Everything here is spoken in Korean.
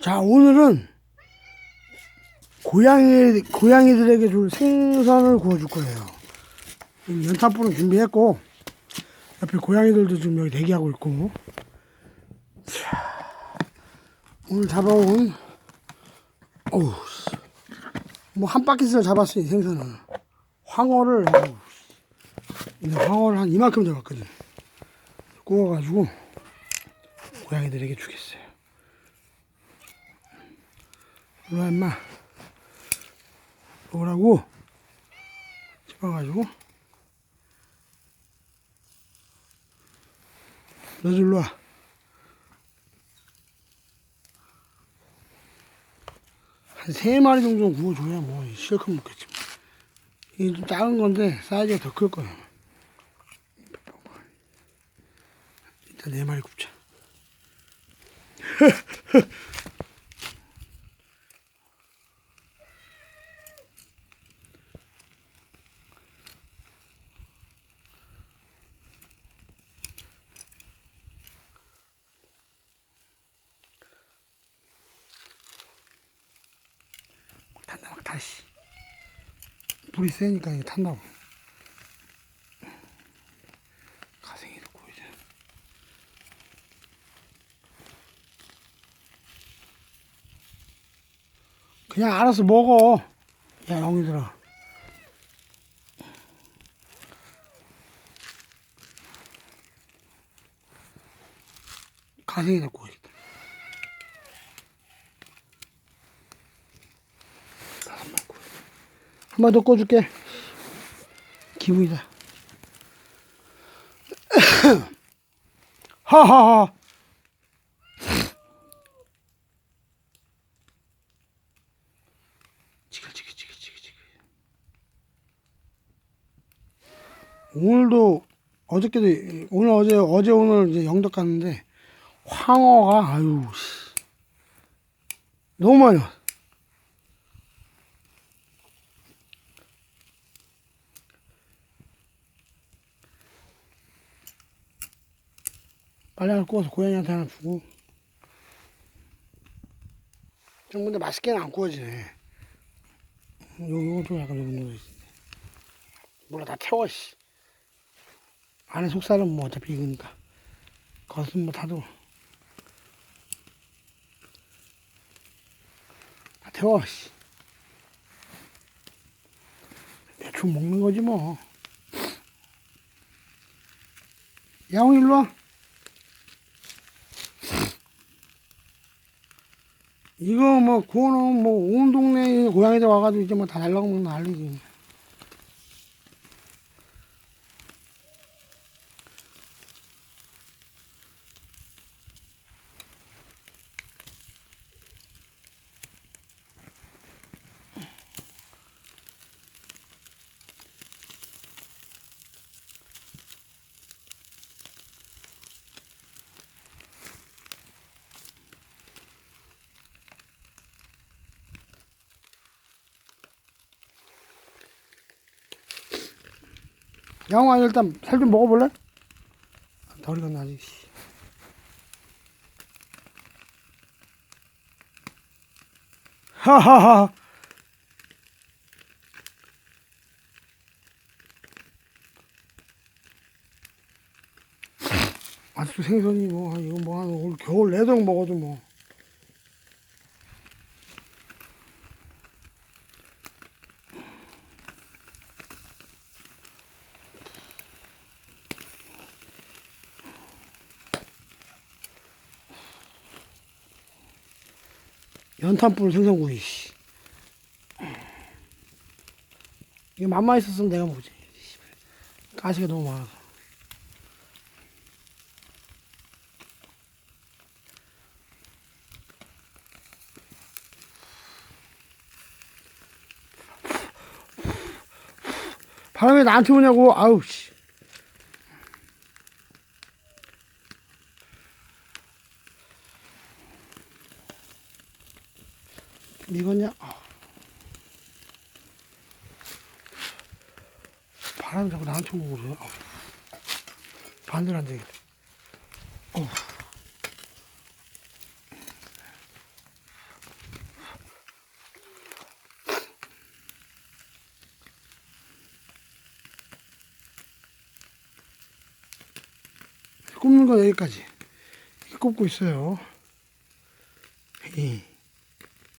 자, 오늘은 고양이, 고양이들에게 줄 생선을 구워줄 거예요. 연탄불은 준비했고, 옆에 고양이들도 지금 여기 대기하고 있고, 자, 오늘 잡아온, 어우, 뭐 한 바퀴를 잡았어요, 생선을. 황어를, 황어를 한 이만큼 잡았거든. 구워가지고, 고양이들에게 주겠어요. 이리 와, 임마. 먹으라고. 집어가지고. 너도 일로 와. 한 세 마리 정도 구워줘야 뭐 실컷 먹겠지. 뭐. 이게 좀 작은 건데 사이즈가 더 클 거야. 일단 네 마리 굽자. 탄다 막 다시. 불이 세니까 이게 탄다고. 가생이도 돼. 그냥 알아서 먹어. 야 영희들아. 가생이도 구워야겠다 다섯 마리 구워 한 번 더 꺼줄게 기분이다 하하하 지글지글지글지글 오늘도 어저께도 오늘 어제 어제 오늘 이제 영덕 갔는데 황어가 아유 씨. 너무 많이 왔어. 하나 구워서 고양이한테 하나 주고. 좀 근데 맛있게는 안 구워지네. 요, 요거 좀 약간 요거 넣어야지 몰라 다 태워 씨. 안에 속살은 뭐 어차피 익으니까. 겉은 뭐 타도. 다 태워 씨. 대충 먹는 거지 뭐. 야옹 일로 와 이거 뭐 구워놓으면 뭐온 동네 고양이들 와가지고 이제 뭐다 먹는 난리지. 양아 일단 살 좀 먹어볼래? 덜 익었나 아직. 씨. 하하하. 아직도 생선이 뭐 이거 뭐 한 올 겨울 내도록 먹어도 뭐. 연탄불 생선구이. 씨. 이게 맘만 있었으면 내가. 씨발. 가시가 너무 많아서. 바람이 나한테 오냐고. 아우 씨. 이거냐? 바람 자꾸 나한테 오고 그래. 반대로 안 되겠다. 어. 굽는 건 여기까지 꼽고 있어요. 예.